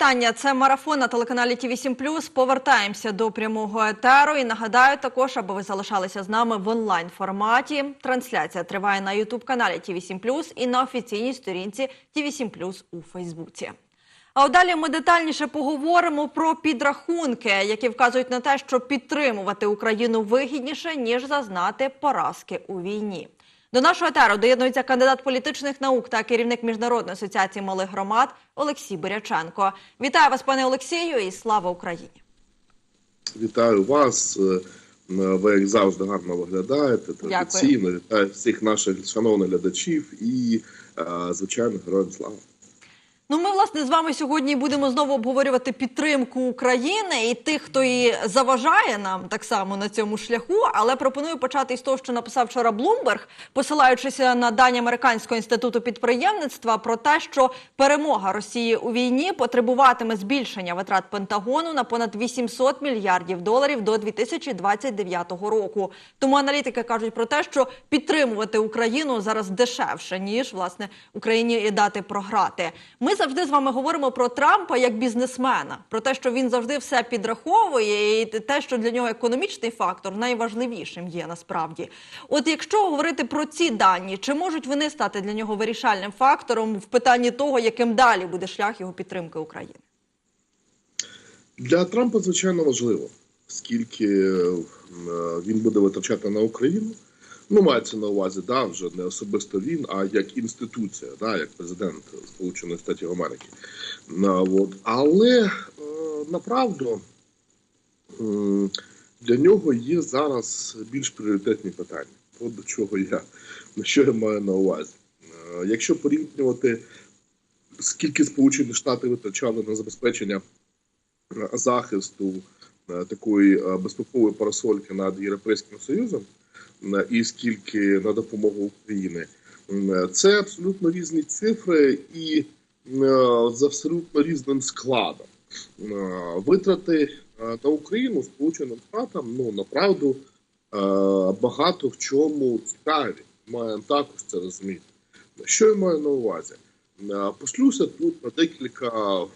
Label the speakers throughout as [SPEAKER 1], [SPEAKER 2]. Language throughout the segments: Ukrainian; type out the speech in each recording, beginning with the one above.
[SPEAKER 1] вітання. Це марафон на телеканалі ТВ 7 Повертаємося до прямого етеру. І нагадаю також, аби ви залишалися з нами в онлайн форматі. Трансляція триває на Ютуб каналі ТВ 7 і на офіційній сторінці ТВ 7 у Фейсбуці. А далі ми детальніше поговоримо про підрахунки, які вказують на те, що підтримувати Україну вигідніше ніж зазнати поразки у війні. До нашого етеру доєднується кандидат політичних наук та керівник міжнародної асоціації малих громад Олексій Боряченко. Вітаю вас, пане Олексію, і слава Україні!
[SPEAKER 2] Вітаю вас. Е, Ви як завжди гарно виглядаєте. Традиційно вітаю всіх наших шановних глядачів і, е, звичайно, героям слава.
[SPEAKER 1] Ну, ми власне з вами сьогодні будемо знову обговорювати підтримку України і тих, хто її заважає нам так само на цьому шляху. Але пропоную почати із того, що написав вчора Блумберг, посилаючись на дані американського інституту підприємництва про те, що перемога Росії у війні потребуватиме збільшення витрат Пентагону на понад 800 мільярдів доларів до 2029 року. Тому аналітики кажуть про те, що підтримувати Україну зараз дешевше ніж власне Україні дати програти. Ми завжди з вами говоримо про Трампа як бізнесмена, про те, що він завжди все підраховує, і те, що для нього економічний фактор найважливішим є насправді. От якщо говорити про ці дані, чи можуть вони стати для нього вирішальним фактором в питанні того, яким далі буде шлях його підтримки України?
[SPEAKER 2] Для Трампа звичайно важливо, скільки е, він буде витрачати на Україну. Ну, мається на увазі, да, вже не особисто він, а як інституція, да, як президент Сполучених Штатів Америки. От. Але е, направду для нього є зараз більш пріоритетні питання. От до чого я на що я маю на увазі. Е, якщо порівнювати, скільки Сполучені Штати витрачали на забезпечення захисту такої безпекової парасольки над Європейським Союзом і скільки на допомогу України. Це абсолютно різні цифри і з абсолютно різним складом. Витрати на Україну Сполученим Штатам ну направду багато в чому цікаві. Маємо також це розуміти. Що я маю на увазі? Пошлюся тут на декілька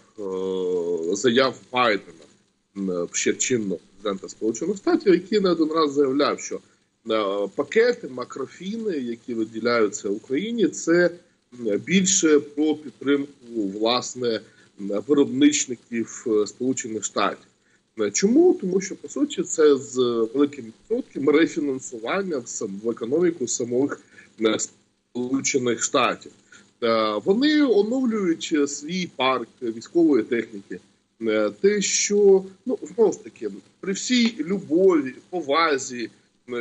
[SPEAKER 2] заяв Байдена ще чинного президента Сполучених Штатів, який не один раз заявляв, що пакети, макрофіни, які виділяються Україні, це більше про підтримку власне виробничників Сполучених Штатів. Чому? Тому що по суті це з великим відсотком рефінансування в економіку самих Сполучених Штатів. Вони оновлюють свій парк військової техніки. Те, що ну знову ж таки при всій любові, повазі.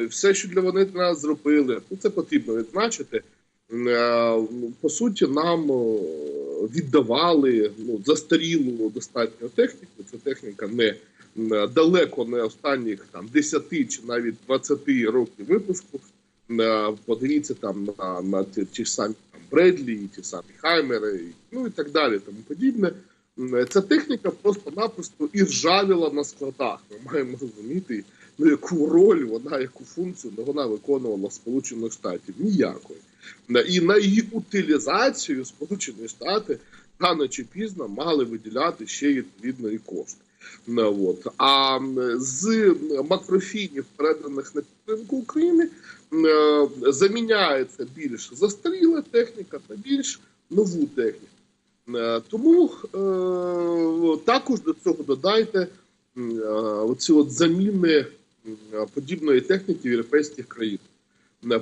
[SPEAKER 2] Все, що для вони для нас зробили, ну це потрібно відзначити. Е, по суті, нам віддавали ну, застарілу достатньо техніку. Це техніка не далеко не останніх там 10 чи навіть 20 років випуску. Е, подивіться там на на ті, ті самі там Бредлі, ті самі Хаймери, ну і так далі. Тому подібне. Ця техніка просто-напросто і ржавіла на складах. Ми маємо розуміти ну яку роль вона, яку функцію вона виконувала Сполучених Штатів? Ніякої. І на її утилізацію Сполучені Штати рано чи пізно мали виділяти ще відповідно і кошти. От. А з макрофінів, переданих на підтримку України, заміняється більш застаріла техніка та більш нову техніку. Тому також до цього додайте оці от заміни подібної техніки в європейських країнах.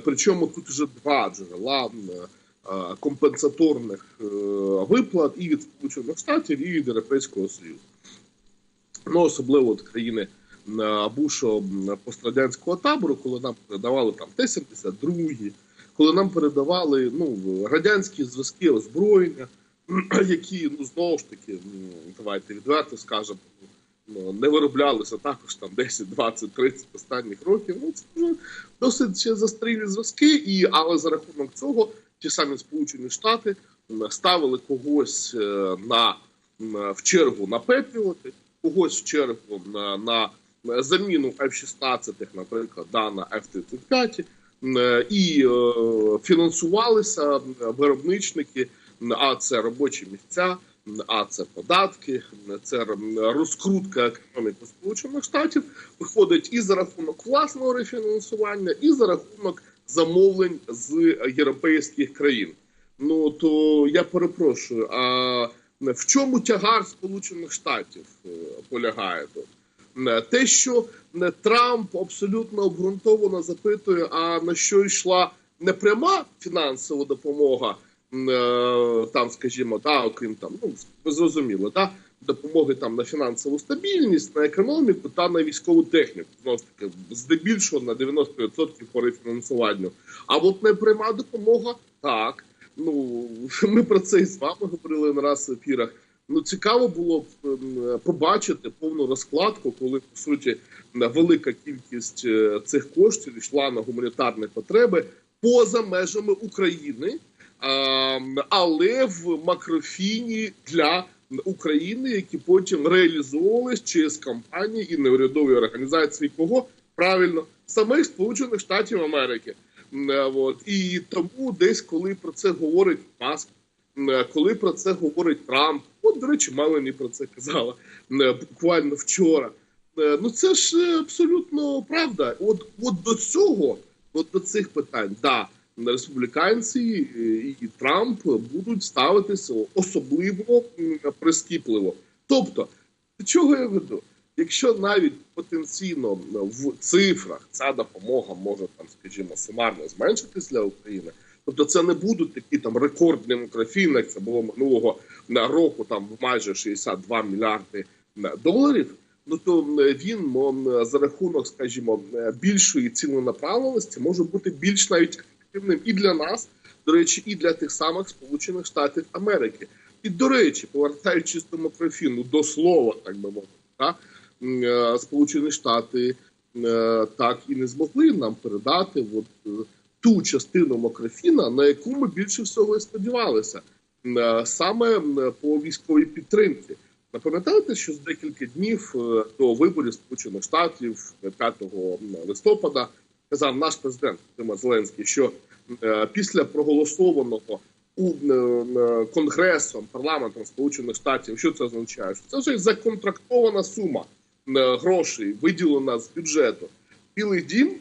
[SPEAKER 2] Причому тут вже два джерела компенсаторних е, виплат і від Сполучених Штатів, і від Європейського Союзу. Ну, особливо от країни Бушо пострадянського табору, коли нам передавали там Т-72, коли нам передавали ну, радянські зв'язки озброєння, які ну знову ж таки, давайте відверто скажемо, не вироблялися також там 10, 20, 30 останніх років. Ну це вже досить ще застрілі зв'язки, і але за рахунок цього ті самі Сполучені Штати ставили когось е, на в чергу на Петріоти, когось в чергу на на заміну F-16, наприклад, да, на F-35, е, і е, фінансувалися виробничники, а це робочі місця. А це податки, це розкрутка економіки Сполучених Штатів виходить і за рахунок власного рефінансування, і за рахунок замовлень з європейських країн. Ну то я перепрошую. А в чому тягар Сполучених Штатів е, полягає тут? Е, Те, що е, Трамп абсолютно обґрунтовано запитує, а на що йшла не пряма фінансова допомога, там, скажімо, да, окрім там, ну ви зрозуміли, да, допомоги там на фінансову стабільність, на економіку та на військову техніку. Знову ж таки, здебільшого на 90% по рефінансуванню. А от не пряма допомога, так. Ну ми про це і з вами говорили не раз в ефірах. Ну цікаво було б ем, побачити повну розкладку, коли по суті велика кількість е, цих коштів йшла на гуманітарні потреби поза межами України, але в макрофіні для України, які потім реалізовувались через компанії і неурядові організації, кого правильно самих Сполучених Штатів Америки. Е, От і тому десь коли про це говорить Маск, е, коли про це говорить Трамп, от до речі, Мелані про це казала е, буквально вчора. Ну це ж абсолютно правда. От, от до цього, от до цих питань, да, республіканці е, і Трамп будуть ставитися особливо прискіпливо. Тобто, до чого я веду? Якщо навіть потенційно в цифрах ця допомога може там, скажімо, сумарно зменшитись для України, тобто це не будуть такі там рекордні мікрофіни, як це було минулого року, там майже 62 мільярди доларів. Ну то він за рахунок, скажімо, більшої ціленаправленості може бути більш навіть ефективним і для нас, до речі, і для тих самих Сполучених Штатів Америки. І до речі, повертаючись до мікрофіну, до слова, так би мовити, та, е, Сполучені Штати е, так і не змогли нам передати от, е, ту частину макрофіна, на яку ми більше всього і сподівалися, саме по військовій підтримці. Напам'ятаєте, що з декілька днів до виборів Сполучених Штатів е, 5 листопада казав наш президент Зеленський, що е, після проголосованого у е, е, конгресом парламентом Сполучених Штатів, що це означає? Це вже законтрактована сума грошей, виділена з бюджету. Білий дім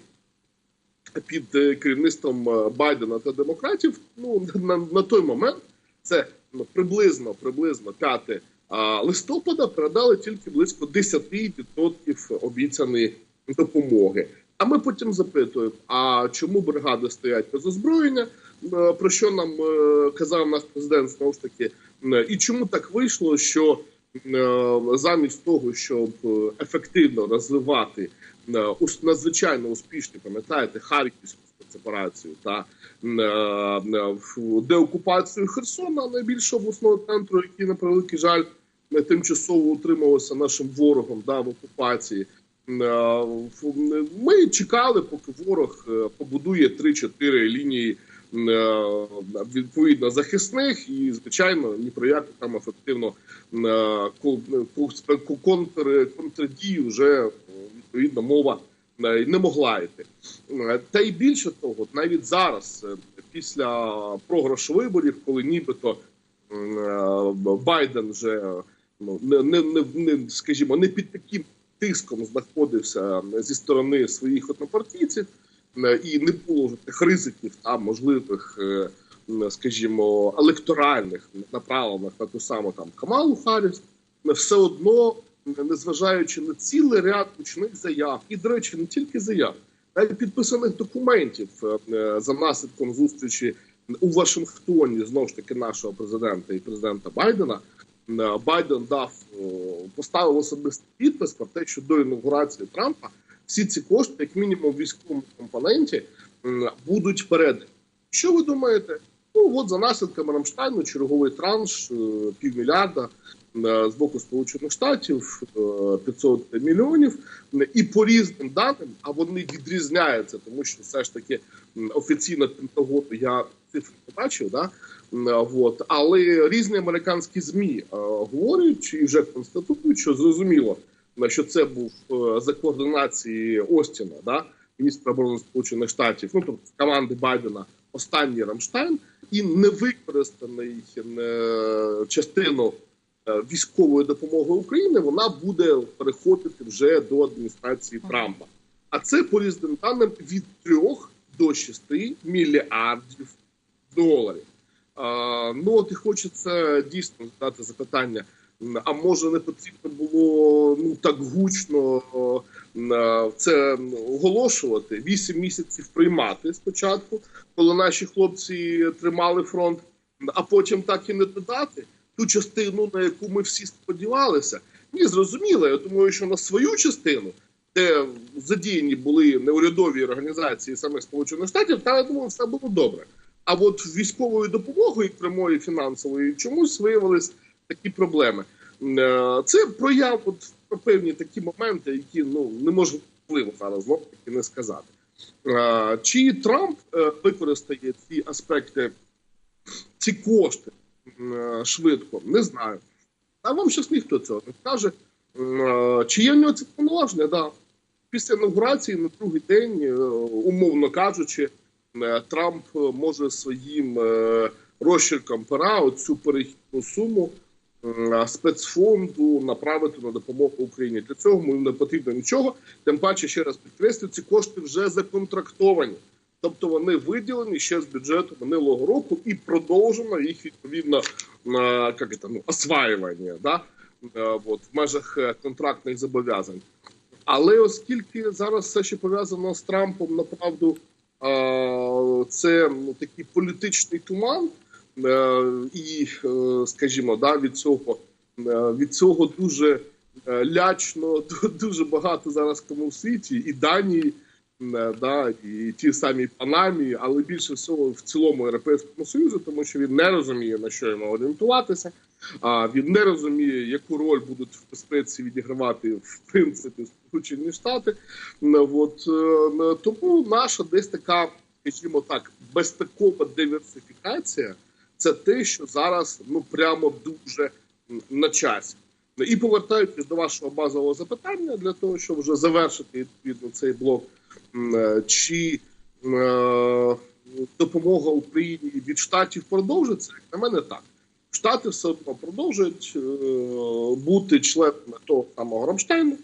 [SPEAKER 2] під керівництвом Байдена та демократів. Ну на, на той момент це ну, приблизно приблизно 5 листопада передали тільки близько 10% обіцяної допомоги. А ми потім запитуємо: а чому бригади стоять без озброєння? Е, Про що нам е, казав наш президент знову ж таки, Е, і чому так вийшло, що замість того, щоб ефективно розвивати надзвичайно успішні, пам'ятаєте, харківську спецоперацію та деокупацію Херсона, найбільшого обласного центру, який на превеликий жаль тимчасово утримувався нашим ворогом да, в окупації. Е, Ми чекали, поки ворог е, побудує 3-4 лінії е, відповідно захисних, і звичайно ні про яку там ефективно ко- ко- ко- контр, контрдію вже відповідно мова не могла йти. Та й більше того, навіть зараз, після програшу виборів, коли нібито Байден вже ну, не, не, не скажімо, не під таким тиском знаходився зі сторони своїх однопартійців, і не було тих ризиків та можливих, е, скажімо, електоральних направлених на ту саму там Камалу Харріс, все одно, незважаючи на цілий ряд гучних заяв, і до речі, не тільки заяв, навіть підписаних документів е, за наслідком зустрічі у Вашингтоні знову ж таки нашого президента і президента Байдена. Е, Байден дав е, поставив особистий підпис про те, що до інаугурації Трампа всі ці кошти, як мінімум військовому компоненті, будуть передані. Що ви думаєте? Ну от за наслідками Рамштайну черговий транш е, півмільярда з боку Сполучених Штатів е, 500 мільйонів. І по різним даним, а вони відрізняються, тому що все ж таки офіційно Пентагону я цифр не бачив, да? От. але різні американські змі говорять і вже констатують, що зрозуміло, що це був е, за координації Остіна, да? міністра оборони Сполучених Штатів, ну тобто команди Байдена, останній Рамштайн, і невикористаний е, частину е, військової допомоги України, вона буде переходити вже до адміністрації Трампа. А це по різним даним від 3 до 6 мільярдів доларів. Ну от і хочеться дійсно задати запитання. А може не потрібно було ну так гучно це оголошувати? Вісім місяців приймати спочатку, коли наші хлопці тримали фронт, а потім так і не додати ту частину, на яку ми всі сподівалися. Ні, зрозуміло. Я думаю, що на свою частину, де задіяні були неурядові організації самих Сполучених Штатів, там я думаю, все було добре. А от військовою допомогою прямої фінансової чомусь виявились такі проблеми. Е, Це прояв от про певні такі моменти, які ну неможливо зараз знов таки не сказати. Е, Чи Трамп е, використає ці аспекти, ці кошти швидко, не знаю. А вам щось ніхто цього не скаже. Е, Чи є в нього це повноваження? Да. Після інаугурації на другий день, умовно кажучи, Трамп е, може своїм е, розчерком пера оцю перехідну суму е, спецфонду направити на допомогу Україні. Для цього не потрібно нічого. Тим паче, ще раз підкреслю, ці кошти вже законтрактовані. Тобто вони виділені ще з бюджету минулого року і продовжено їх відповідно як це, ну, осваювання, да? е, от, в межах е, контрактних зобов'язань. Але оскільки зараз все ще пов'язано з Трампом, направду е, це такий політичний туман, е, і, е, скажімо, да, від цього е, від цього дуже лячно, дуже багато зараз кому в світі, і Данії, да, і ті самі Панамі, але більше всього в цілому Європейському Союзу, тому що він не розуміє на що йому орієнтуватися. А він не розуміє, яку роль будуть в безпеці відігравати в принципі Сполучені Штати. Ну, От е, тому наша десь така, скажімо так, безпекова диверсифікація це те, що зараз ну прямо дуже на часі. І повертаючись до вашого базового запитання, для того, щоб вже завершити відповідно цей блок, е, чи е, допомога Україні від штатів продовжиться, як на мене так. Штати все одно продовжують е, бути членами того самого Рамштайну.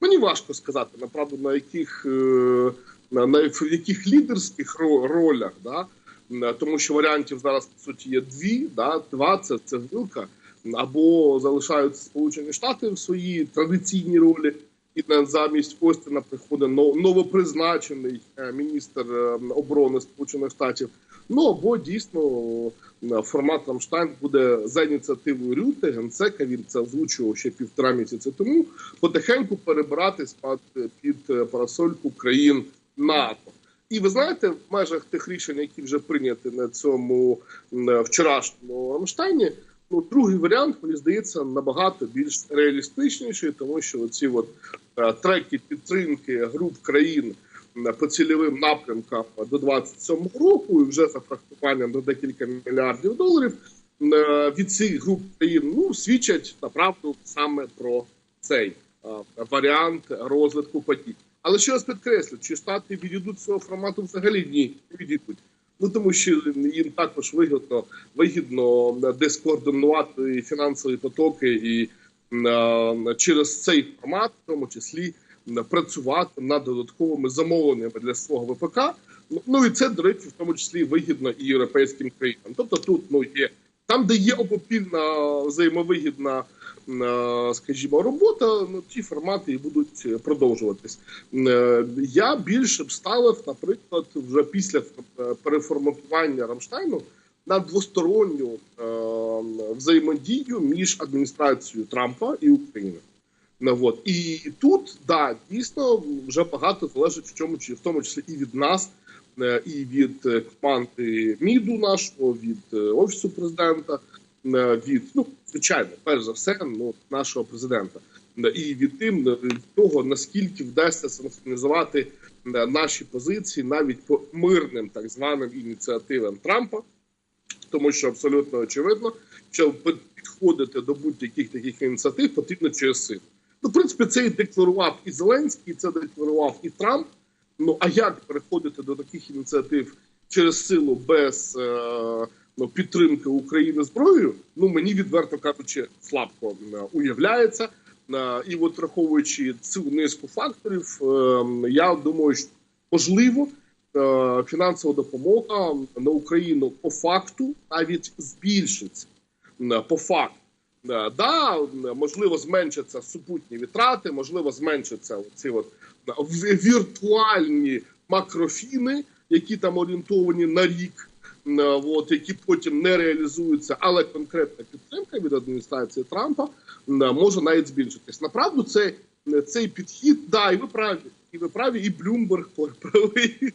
[SPEAKER 2] Мені важко сказати, направду, на яких, е, на, яких лідерських ролях, да? Тому що варіантів зараз по суті є дві. Да? Два це, це вилка, або залишаються Сполучені Штати в своїй традиційній ролі, і замість Остіна приходить новопризначений е, міністр е, оборони Сполучених Штатів. Ну або дійсно е, формат Рамштайн буде за ініціативою Рюте, генсека. Він це озвучував ще півтора місяці тому. Потихеньку перебиратись під, парасольку країн НАТО. І ви знаєте, в межах тих рішень, які вже прийняті на цьому вчорашньому Рамштайні, ну другий варіант мені здається набагато більш реалістичніший, тому що оці от треки підтримки груп країн по цільовим напрямкам до 27 року, і вже за фрактуванням до декілька мільярдів доларів е, від цих груп країн ну свідчать направду саме про цей е, варіант розвитку подій. Але ще раз підкреслю, чи штати відійдуть цього формату взагалі ні, не відійдуть. Ну тому що їм також вигідно вигідно е, десь координувати фінансові потоки і е, через цей формат, в тому числі працювати над додатковими замовленнями для свого ВПК. Ну, Ну і це, до речі, в тому числі вигідно і європейським країнам. Тобто тут ну є там, де є обопільна взаємовигідна, е, скажімо, робота, ну ті формати і будуть е, продовжуватись. Е, Я більше б ставив, наприклад, вже після переформатування Рамштайну на двосторонню е, взаємодію між адміністрацією Трампа і Україною. Ну, от. І тут да, дійсно вже багато залежить в чому в тому числі і від нас, е, і від е, команди МІДу нашого, від офісу президента, від ну звичайно, перш за все, ну нашого президента, і від тим від того наскільки вдасться синхронізувати е, наші позиції навіть по мирним так званим ініціативам Трампа, тому що абсолютно очевидно, що підходити до будь-яких таких ініціатив потрібно через силу. Ну, в принципі, це і декларував і Зеленський, і це декларував і Трамп. Ну а як переходити до таких ініціатив через силу без е, ну, підтримки України зброєю, ну мені відверто кажучи, слабко е, уявляється. Е, І от враховуючи цю низку факторів, е, я думаю, що можливо фінансова допомога на Україну по факту навіть збільшиться. Е, По факту. Е, Да, е, можливо, зменшаться супутні витрати, можливо, зменшаться ці от е, віртуальні макрофіни, які там орієнтовані на рік, е, от, які потім не реалізуються, але конкретна підтримка від адміністрації Трампа е, може навіть збільшитись. Направду, це, цей підхід, да, і ви праві. І ви праві, і Блюмберг правий,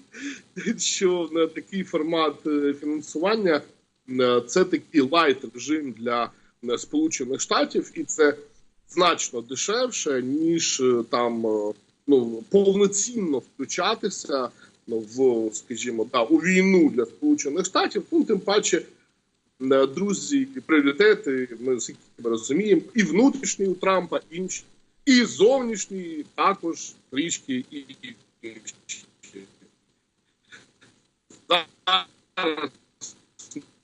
[SPEAKER 2] що е, такий формат е, фінансування е, це такий лайт режим для е, Сполучених Штатів, і це значно дешевше, ніж там ну повноцінно включатися ну, в, скажімо, да, у війну для Сполучених Штатів. Ну тим паче, друзі, пріоритети ми розуміємо, і внутрішні у Трампа, інші, і зовнішні також трішки і.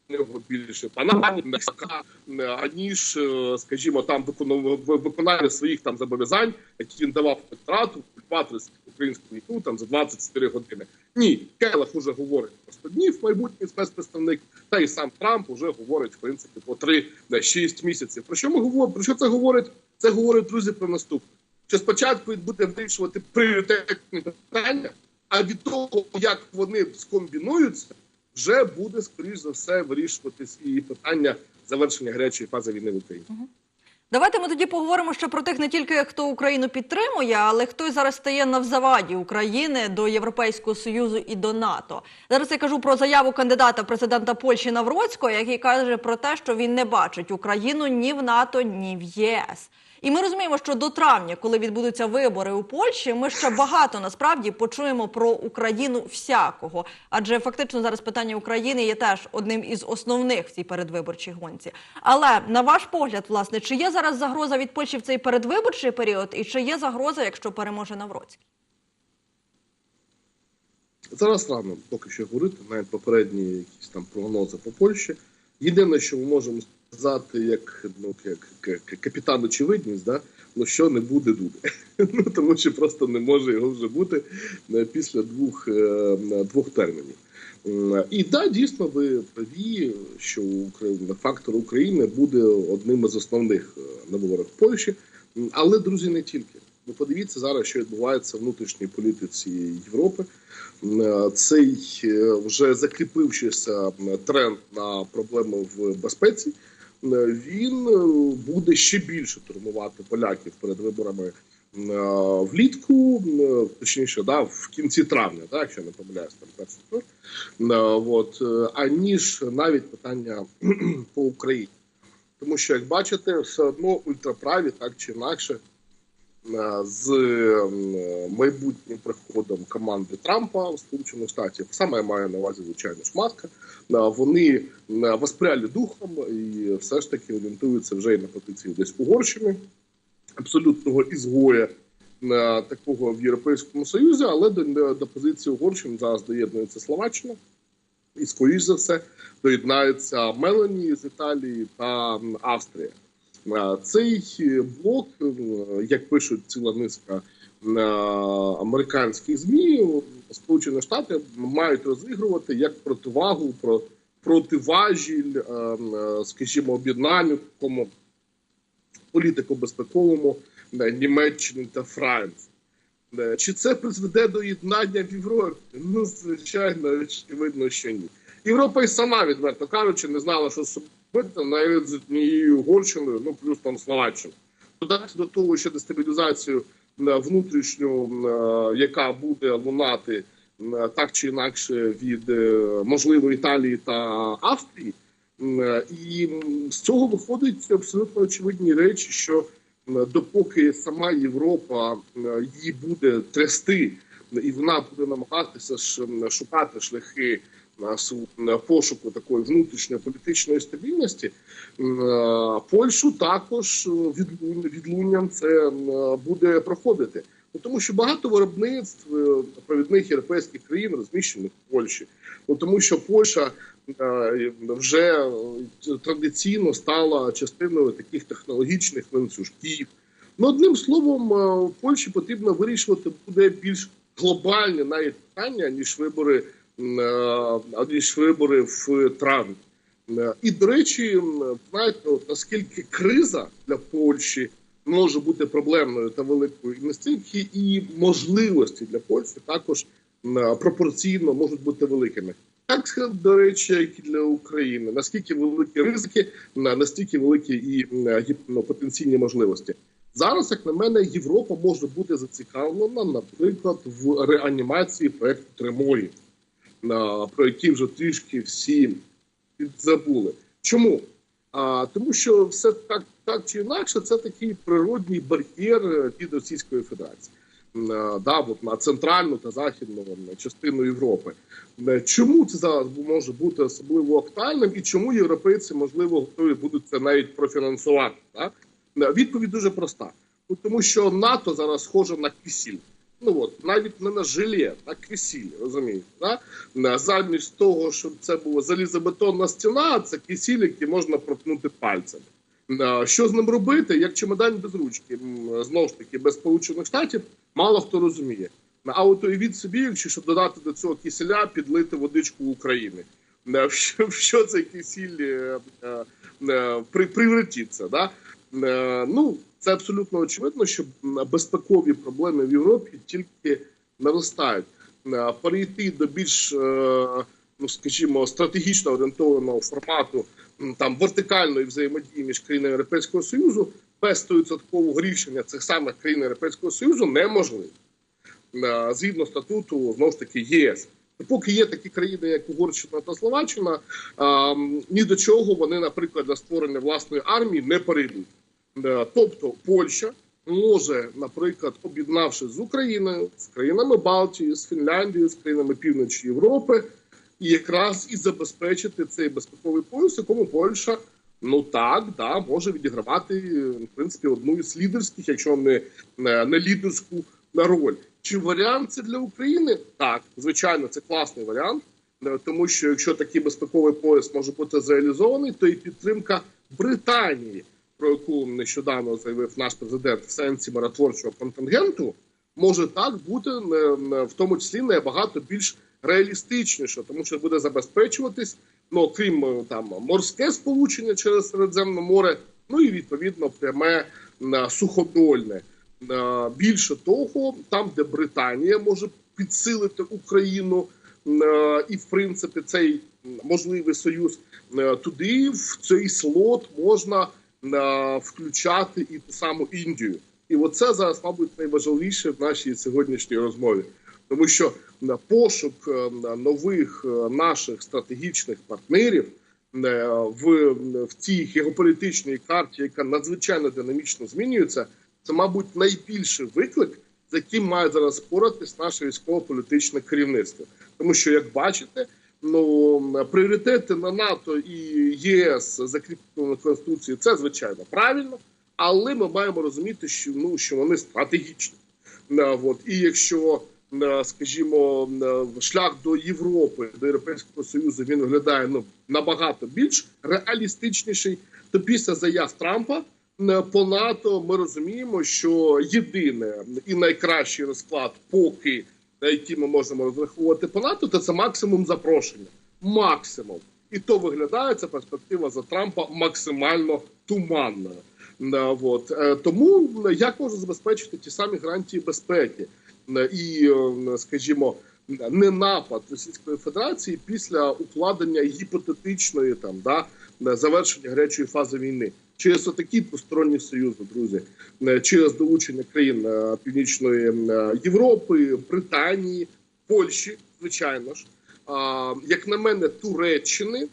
[SPEAKER 2] Нього більше панамі, аніж, е, скажімо, там виконання своїх там зобов'язань, які він давав втрату, культиватори українську війну там за 24 години. Ні, Келах уже говорить про 100 днів, майбутній спецпредставник, та і сам Трамп уже говорить в принципі по 3-6 місяців. Про що ми говоримо? Про що це говорить? Це говорить друзі про наступне. Що спочатку буде вирішувати пріоритетні питання, а від того, як вони скомбінуються, вже буде скоріш за все вирішуватись і питання завершення гарячої фази війни в Україні.
[SPEAKER 1] Давайте ми тоді поговоримо ще про тих не тільки хто Україну підтримує, але хто й зараз стає на заваді України до Європейського союзу і до НАТО. Зараз я кажу про заяву кандидата президента Польщі Навроцького, який каже про те, що він не бачить Україну ні в НАТО, ні в ЄС. І ми розуміємо, що до травня, коли відбудуться вибори у Польщі, ми ще багато насправді почуємо про Україну всякого. Адже фактично зараз питання України є теж одним із основних в цій передвиборчій гонці. Але на ваш погляд, власне, чи є зараз загроза від Польщі в цей передвиборчий період, і чи є загроза, якщо переможе Навроцький?
[SPEAKER 2] Зараз рано поки що говорити, навіть попередні якісь там прогнози по Польщі. Єдине, що ми можемо сказати, як ну як, як капітан очевидність, да ну що не буде буде. ну тому що просто не може його вже бути е, після двох, е, двох термінів. І да, дійсно, ви праві, що Україна фактор України буде одним із основних е, на виборах Польщі. Але друзі, не тільки. Ви подивіться зараз, що відбувається в внутрішній політиці Європи. Цей вже закріпившися тренд на проблеми в безпеці. Е, Він е, буде ще більше турмувати поляків перед виборами е, влітку, точніше, да, в кінці травня, да, якщо не помиляюсь, там перший тур. От, аніж навіть питання по Україні. Тому що, як бачите, все одно ультраправі так чи інакше з е, майбутнім приходом команди Трампа в Сполучених Штатів, саме я маю на увазі, звичайно, ж маска, е, вони е, воспряли духом і все ж таки орієнтуються вже і на позиції десь Угорщини, абсолютного ізгоя такого в Європейському Союзі, але до, до позиції Угорщини зараз доєднується Словаччина. І, скоріш за все, доєднаються Мелані з Італії та Австрія. Цей е, блок, е, як пишуть ціла низка е, американських змі, Сполучені Штати мають розігрувати як противагу про противажіль, скажімо, об'єднанню такому політико-безпековому Німеччини та Франції. Чи це призведе до єднання в Європі? Ну, звичайно, очевидно, що ні. Європа і сама, відверто кажучи, не знала, що робити навіть з однією Угорщиною, ну плюс там Словаччину. Додати до того, що дестабілізацію е, внутрішню, е, яка буде лунати е, так чи інакше від можливо Італії та Австрії, і з цього виходить абсолютно очевидні речі, що допоки сама Європа її буде трясти, і вона буде намагатися шукати шляхи пошуку такої внутрішньої політичної стабільності, е, Польщу також е, відлунням це е, буде проходити. Ну, тому що багато виробництв провідних європейських країн розміщених в Польщі. Ну тому що Польща вже традиційно стала частиною таких технологічних ланцюжків. Ну, одним словом, Польщі потрібно вирішувати буде більш глобальні навіть питання, ніж вибори, ніж вибори в травні. Е, І, до речі, знаєте, наскільки криза для Польщі може бути проблемною та великою і настільки і можливості для Польщі також пропорційно можуть бути великими. Так, до речі, як і для України. Наскільки великі ризики, на- настільки великі і ну, потенційні можливості. Зараз, як на мене, Європа може бути зацікавлена, наприклад, в реанімації проекту Триморі, на- про який вже трішки всі забули. Чому? А, тому що все так, так чи інакше, це такий природній бар'єр е, від Російської Федерації. Е, Да, от на центральну та західну частину Європи. Е, Чому це зараз може бути особливо актуальним, і чому європейці можливо готові будуть це навіть профінансувати? Е, Відповідь дуже проста. Тому що НАТО зараз схоже на кисіль. Ну от навіть не на желе, на кисіль, розумієте? Да? Замість того, щоб це була залізобетонна стіна, це кисіль, який можна проткнути пальцем. Е, Що з ним робити? Як чемодан без ручки, знову ж таки, без Сполучених Штатів, мало хто розуміє. А от уявіть собі, якщо щоб додати до цього киселя, підлити водичку України. В що, цей кисіль е, е, е, при, превратиться? Да? Ну, це абсолютно очевидно, що безпекові проблеми в Європі тільки наростають. Е, Перейти до більш, е, ну скажімо, стратегічно орієнтованого формату там вертикальної взаємодії між країнами Європейського Союзу без 100% рішення цих самих країн Європейського Союзу неможливо. Е, Згідно статуту, знову ж таки, ЄС. Поки є такі країни, як Угорщина та Словаччина, ні до чого вони, наприклад, для створення власної армії не перейдуть. Е, Тобто Польща може, наприклад, об'єднавшись з Україною, з країнами Балтії, з Фінляндією, з країнами Півночі Європи, і якраз і забезпечити цей безпековий пояс, якому Польща. Ну так, да, може відігравати в принципі одну із лідерських, якщо не, не, лідерську роль. Чи варіант це для України? Так, звичайно, це класний варіант, е, тому що якщо такий безпековий пояс може бути зреалізований, то і підтримка Британії, про яку нещодавно заявив наш президент в сенсі миротворчого контингенту, може так бути в тому числі набагато більш реалістичніше, тому що буде забезпечуватись, ну окрім е, там морське сполучення через Середземне море, ну і відповідно пряме е, суходольне. Е, Більше того, там, де Британія може підсилити Україну, і в принципі цей можливий союз туди, в цей слот можна включати і ту саму Індію. І оце зараз, мабуть, найважливіше в нашій сьогоднішній розмові, тому що е, пошук е, нових е, наших стратегічних партнерів е, в, в цій геополітичній карті, яка надзвичайно динамічно змінюється, це, мабуть, найбільший виклик, з яким має зараз споратись наше військово-політичне керівництво. Тому що, як бачите, ну пріоритети на НАТО і ЄС закріплені на конституції, це звичайно правильно, але ми маємо розуміти, що ну що вони стратегічні. Е, От і якщо е, скажімо, е, шлях до Європи, до Європейського Союзу він виглядає ну набагато більш реалістичніший, то після заяв Трампа по НАТО ми розуміємо, що єдине і найкращий розклад, поки на який ми можемо розраховувати по НАТО, то це максимум запрошення. Максимум. І то виглядає ця перспектива за Трампа максимально туманною. От. Е, Тому е, як можна забезпечити ті самі гарантії безпеки е, і, скажімо, не напад Російської Федерації після укладення гіпотетичної там да завершення гарячої фази війни через отакі посторонні союзи, друзі, е, через долучення країн е, Північної е, Європи, Британії, Польщі, звичайно ж, як на мене, Туреччини,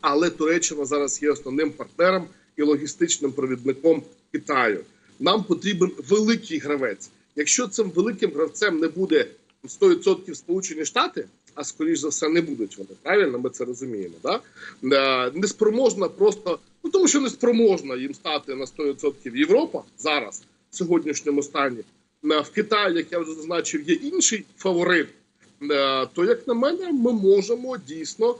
[SPEAKER 2] але Туреччина зараз є основним партнером і логістичним провідником Китаю. Нам потрібен великий гравець. Якщо цим великим гравцем не буде 100% Сполучені Штати, а скоріш за все не будуть вони. Правильно, ми це розуміємо. Да? Е, Неспроможна просто, ну тому що неспроможна їм стати на 100% Європа зараз в сьогоднішньому стані. Е, В Китаї, як я вже зазначив, є інший фаворит. Е, То, як на мене, ми можемо дійсно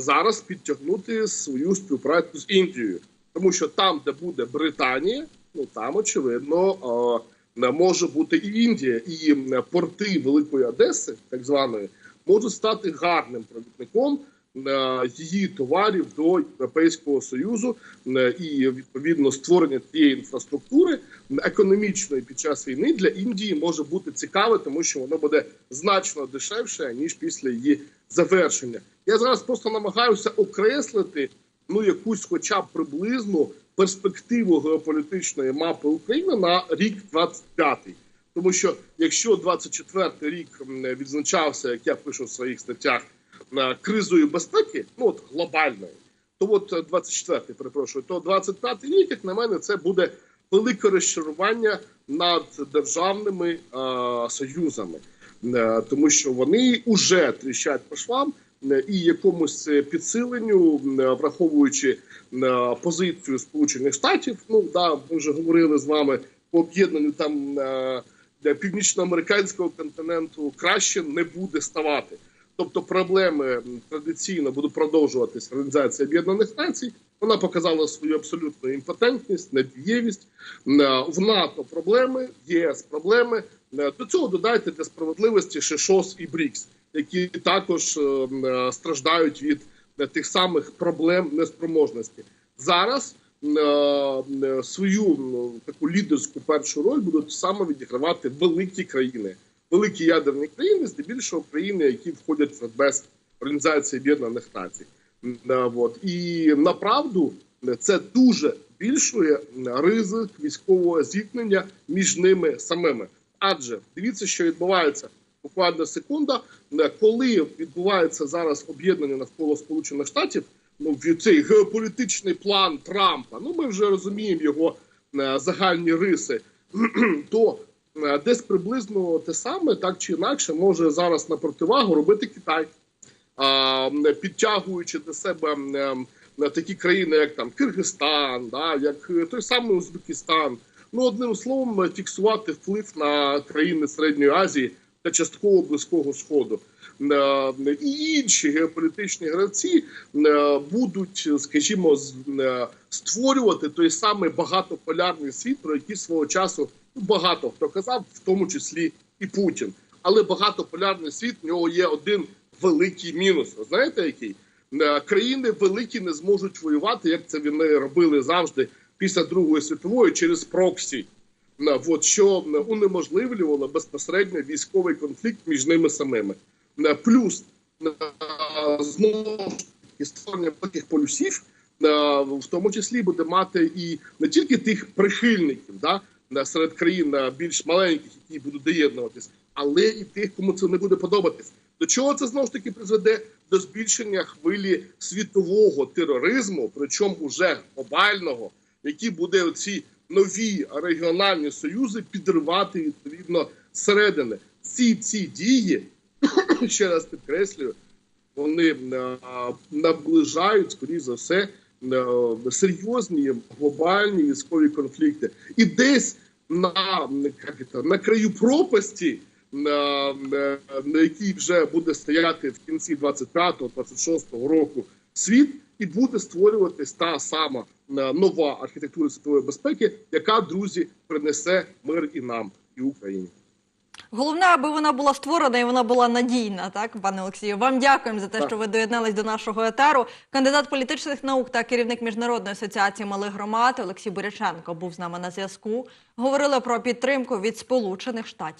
[SPEAKER 2] зараз підтягнути свою співпрацю з Індією, тому що там, де буде Британія, ну там очевидно може бути і Індія, і порти Великої Одеси, так званої, можуть стати гарним провідником е, її товарів до Європейського союзу е, і відповідно створення цієї інфраструктури економічної під час війни для Індії може бути цікаве, тому що воно буде значно дешевше ніж після її завершення. Я зараз просто намагаюся окреслити ну якусь, хоча б приблизну перспективу геополітичної мапи України на рік 25-й. Тому що якщо 24-й рік відзначався, як я пишу в своїх статтях, кризою безпеки, ну от глобальної, то от е, 24-й, перепрошую, то 25-й рік, як на мене, це буде велике розчарування над державними е, союзами, Е, тому що вони вже тріщать по швам е, і якомусь е, підсиленню, е, враховуючи е, позицію Сполучених Штатів. Ну да, ми вже говорили з вами по об'єднанню там північноамериканського континенту краще не буде ставати. Тобто проблеми традиційно будуть продовжуватись Організація Об'єднаних Націй. Вона показала свою абсолютну імпотентність, недієвість. В НАТО проблеми, в ЄС проблеми. До цього додайте для справедливості ще ШОС і БРІКС, які також е, е, страждають від е, тих самих проблем неспроможності. Зараз свою таку лідерську першу роль будуть саме відігравати великі країни, великі ядерні країни, здебільшого країни, які входять в Радбез Організації Об'єднаних Націй. От. І направду це дуже збільшує ризик військового зіткнення між ними самими. Адже дивіться, що відбувається буквально секунда, е, коли відбувається зараз об'єднання навколо Сполучених Штатів. Ну, цей геополітичний план Трампа. Ну, ми вже розуміємо його е, загальні риси. То е, десь приблизно те саме, так чи інакше, може зараз на противагу робити Китай, підтягуючи до себе ем, на такі країни, як там Киргизстан, да, як той самий Узбекистан. Ну, одним словом, фіксувати вплив на країни Середньої Азії та частково Близького Сходу. Е, І інші геополітичні гравці е, будуть, скажімо, е, створювати той самий багатополярний світ, про який свого часу ну, багато хто казав, в тому числі і Путін. Але багатополярний світ в нього є один великий мінус. Знаєте, який? Країни великі не зможуть воювати, як це вони робили завжди після Другої світової через проксі. От що унеможливлювало безпосередньо військовий конфлікт між ними самими. Плюс знову ж таки створення таких полюсів, в тому числі буде мати і не тільки тих прихильників, да, серед країн більш маленьких, які будуть доєднуватись, але і тих, кому це не буде подобатись. До чого це знову ж таки призведе до збільшення хвилі світового тероризму, причому уже глобального, які буде оці нові регіональні союзи підривати відповідно зсередини. Ці ці дії ще раз підкреслюю, вони е, наближають, скоріш за все, е, серйозні глобальні військові конфлікти. І десь на, як це, на краю пропасті, на, на, на якій вже буде стояти в кінці 25-26 року світ, і буде створюватись та сама е, нова архітектура світової безпеки, яка друзі принесе мир і нам, і Україні.
[SPEAKER 1] Головне, аби вона була створена і вона була надійна, так, пане Олексію. Вам дякуємо за те,
[SPEAKER 2] Так.
[SPEAKER 1] що ви доєднались до нашого етеру. Кандидат політичних наук та керівник міжнародної асоціації малих громад Олексій Буряченко був з нами на зв'язку. Говорили про підтримку від Сполучених Штатів.